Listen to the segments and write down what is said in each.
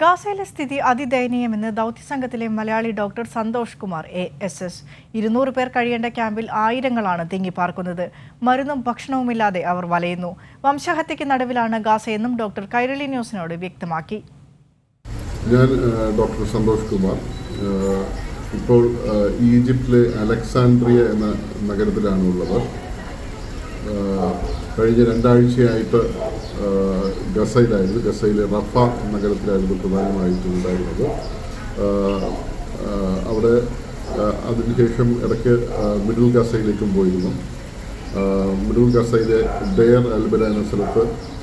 ഗാസയിലെ സ്ഥിതി അതിദയനീയമെന്ന് ദൗത്യസംഘത്തിലെ Malayali doctor Santhosh Kumar A S S ഇരുന്നൂറ് പേർ കഴിയേണ്ട ക്യാമ്പിൽ ആയിരങ്ങളാണ് തിങ്ങിപ്പാർക്കുന്നത് മരുന്നും ഭക്ഷണവുമില്ലാതെ അവർ വലയുന്നു. വംശഹത്യയ്ക്ക് നടുവിലാണ് ഗാസയെന്നും ഡോക്ടർ കൈരളി ന്യൂസിനോട് വ്യക്തമാക്കി. ഞാൻ ഡോക്ടർ സന്തോഷ് കുമാർ. ഇപ്പോൾ ഈജിപ്തിലെ അലക്സാൻഡ്രിയ എന്ന നഗരത്തിലാണ് ഉള്ളത് കഴിഞ്ഞ രണ്ടാഴ്ചയായിട്ട് ഗസയിലായിരുന്നു. ഗസയിലെ റഫ നഗരത്തിലായിരുന്നു പ്രധാനമായിട്ടും ഉണ്ടായിരുന്നത് അവിടെ അതിനുശേഷം ഇടയ്ക്ക് മിഡിൽ ഗസയിലേക്കും പോയിരുന്നു. മിഡിൽ ഗസയിലെ ഡെയർ അൽബര എന്ന സ്ഥലത്ത്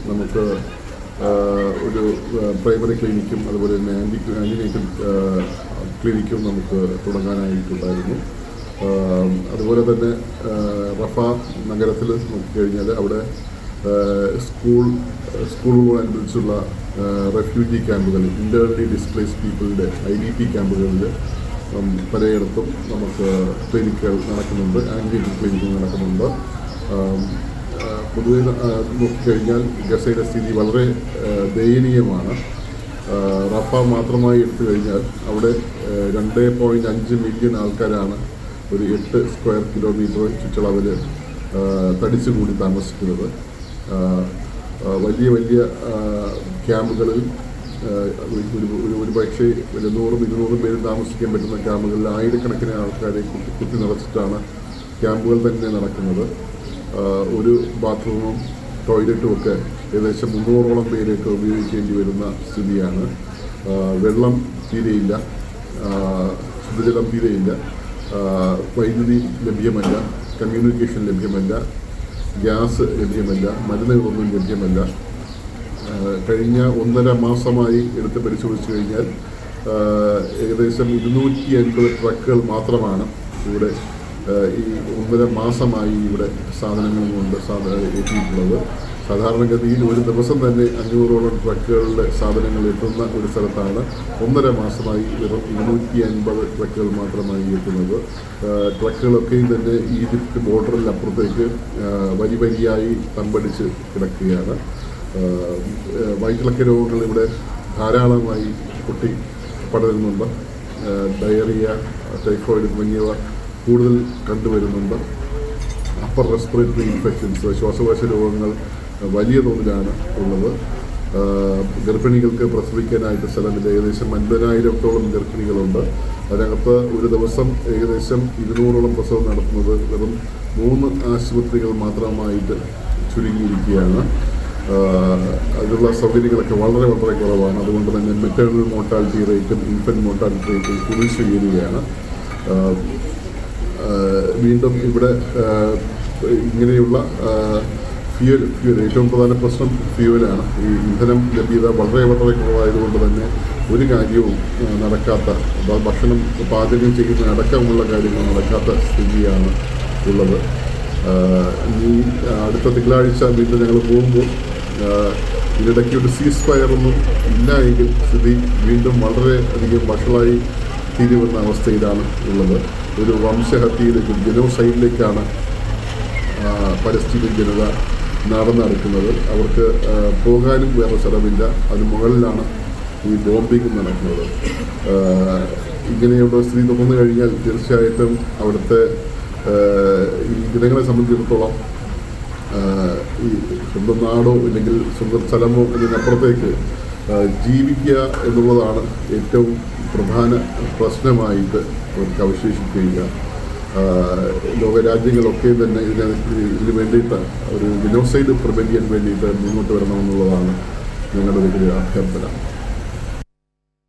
നമുക്ക് ഒരു പ്രൈമറി ക്ലിനിക്കും അതുപോലെ തന്നെ ആന്റി ആന്റിനേറ്റൽ ക്ലിനിക്കും നമുക്ക് തുടങ്ങാനായിട്ടുണ്ടായിരുന്നു. അതുപോലെ തന്നെ റഫ നഗരത്തിൽ നോക്കിക്കഴിഞ്ഞാൽ അവിടെ സ്കൂൾ സ്കൂളുകളനുസരിച്ചുള്ള റെഫ്യൂജി ക്യാമ്പുകൾ ഇന്റർലി ഡിസ്പ്ലേസ് പീപ്പിളിന്റെ ഐ ഡി പി ക്യാമ്പുകളിൽ പലയിടത്തും നമുക്ക് ക്ലിനിക്കുകൾ നടക്കുന്നുണ്ട് ആന്റിനേറ്റൽ ക്ലിനിക്കുകൾ നടക്കുന്നുണ്ട്. പൊതുവെ നോക്കിക്കഴിഞ്ഞാൽ ഗസയുടെ സ്ഥിതി വളരെ ദയനീയമാണ്. റഫ മാത്രമായി എടുത്തു കഴിഞ്ഞാൽ അവിടെ രണ്ട് പോയിന്റ് അഞ്ച് മില്യൺ ആൾക്കാരാണ് ഒരു എട്ട് സ്ക്വയർ കിലോമീറ്റർ ചുറ്റളവിൽ തടിച്ചുകൂടി താമസിക്കുന്നത്. വലിയ വലിയ ക്യാമ്പുകളിൽ ഒരു ഒരു പക്ഷേ ഒരു നൂറും ഇരുന്നൂറും പേര് താമസിക്കാൻ പറ്റുന്ന ക്യാമ്പുകളിൽ ആയിരക്കണക്കിന് ആൾക്കാരെ കുത്തി കുത്തി നിറച്ചിട്ടാണ് ക്യാമ്പുകൾ തന്നെ നടക്കുന്നത്. ഒരു ബാത്റൂമും ടോയ്ലറ്റും ഒക്കെ ഏകദേശം മുന്നൂറോളം പേരൊക്കെ ഉപയോഗിക്കേണ്ടി വരുന്ന സ്ഥിതിയാണ്. വെള്ളം തീരെയില്ല. ശുദ്ധജലം തീരെയില്ല. വൈദ്യുതി ലഭ്യമല്ല. കമ്മ്യൂണിക്കേഷൻ ലഭ്യമല്ല. ഗ്യാസ് ലഭ്യമല്ല മരുന്നുകളൊന്നും ലഭ്യമല്ല. കഴിഞ്ഞ ഒന്നര മാസമായി എടുത്ത് പരിശോധിച്ച് കഴിഞ്ഞാൽ ഏകദേശം ഇരുന്നൂറ്റി അൻപത് ട്രക്കുകൾ മാത്രമാണ് ഇവിടെ ഈ ഒമ്പത് മാസമായി ഇവിടെ സാധനങ്ങൾ കൊണ്ട് എത്തിയിട്ടുള്ളത്. സാധാരണഗതിയിൽ ഒരു ദിവസം തന്നെ അഞ്ഞൂറോളം ട്രക്കുകളുടെ സാധനങ്ങൾ എത്തുന്ന ഒരു സ്ഥലത്താണ് ഒന്നര മാസമായി വെറും ഇരുന്നൂറ്റി അൻപത് ട്രക്കുകൾ മാത്രമായി എത്തുന്നത്. ട്രക്കുകളൊക്കെയും തന്നെ ഈജിപ്ത് ബോർഡറിൽ അപ്പുറത്തേക്ക് വരി വരിയായി തമ്പടിച്ച് കിടക്കുകയാണ്. വയറ്റിളക്ക രോഗങ്ങൾ ഇവിടെ ധാരാളമായി പൊട്ടി പടരുന്നുണ്ട്. ഡയറിയ ടൈഫോയിഡ് തുടങ്ങിയവ കൂടുതൽ കണ്ടുവരുന്നുണ്ട്. അപ്പർ റെസ്പിറേറ്ററി ഇൻഫെക്ഷൻസ് ശ്വാസകോശ രോഗങ്ങൾ വലിയ തോതിലാണ് ഉള്ളത്. ഗർഭിണികൾക്ക് പ്രസവിക്കാനായിട്ട് സ്ഥലമില്ല. ഏകദേശം അൻപതിനായിരത്തോളം ഗർഭിണികളുണ്ട്. അതിനകത്ത് ഒരു ദിവസം ഏകദേശം ഇരുന്നൂറോളം പ്രസവം നടത്തുന്നത് വെറും മൂന്ന് ആശുപത്രികൾ മാത്രമായിട്ട് ചുരുങ്ങിയിരിക്കുകയാണ്. അതിനുള്ള സൗകര്യങ്ങളൊക്കെ വളരെ വളരെ കുറവാണ്. അതുകൊണ്ട് തന്നെ മെറ്റേണൽ മോർട്ടാലിറ്റി റേറ്റും ഇൻഫന്റ് മോർട്ടാലിറ്റി റേറ്റും ആഹ് ആഹ് വീണ്ടും ഇവിടെ ഇങ്ങനെയുള്ള ഫ്യൂൽ ഫ്യൂൽ ഏറ്റവും പ്രധാന പ്രശ്നം ഫ്യൂവലാണ് ഈ ഇന്ധനം ലഭ്യത വളരെ വളരെ കുറവായതുകൊണ്ട് തന്നെ ഒരു കാര്യവും നടക്കാത്ത ഭക്ഷണം പാചകം ചെയ്യുന്ന അടക്കമുള്ള കാര്യങ്ങൾ നടക്കാത്ത സ്ഥിതിയാണ് ഉള്ളത്. ഈ അടുത്ത തിങ്കളാഴ്ച വീണ്ടും ഞങ്ങൾ പോകുമ്പോൾ ഇതിനിടയ്ക്ക് ഒരു സീസ് ഫയറൊന്നും ഇല്ല എങ്കിൽ സ്ഥിതി വീണ്ടും വളരെ അധികം വഷളായി തീരുമെന്ന അവസ്ഥയിലാണ് ഉള്ളത്. ഒരു വംശഹത്യയിലേക്കും ജനോസൈഡിലേക്കാണ് പരിസ്ഥിതി ജനത നടന്നെടുക്കുന്നത് അവർക്ക് പോകാനും വേറെ സ്ഥലമില്ല. അത് മുകളിലാണ് ഈ ബോംബിംഗ് നടക്കുന്നത്. ഇങ്ങനെയുള്ള സ്ഥിതി തുറന്നു കഴിഞ്ഞാൽ തീർച്ചയായിട്ടും അവിടുത്തെ ഈ ജനങ്ങളെ സംബന്ധിച്ചിടത്തോളം ഈ സ്വന്തം നാടോ ഇല്ലെങ്കിൽ സ്വന്തം സ്ഥലമോ ഇതിനപ്പുറത്തേക്ക് ജീവിക്കുക എന്നുള്ളതാണ് ഏറ്റവും പ്രധാന പ്രശ്നമായിട്ട് അവർക്ക് അവശേഷിക്കുക ലോകരാജ്യങ്ങളൊക്കെ തന്നെ ഇതിന് ഇതിന് വേണ്ടിയിട്ട് ഒരു പ്രിവെന്റ് ചെയ്യാൻ വേണ്ടിയിട്ട് മുന്നോട്ട് വരണമെന്നുള്ളതാണ് ഞങ്ങളുടെ ഒരു അഭ്യർത്ഥന.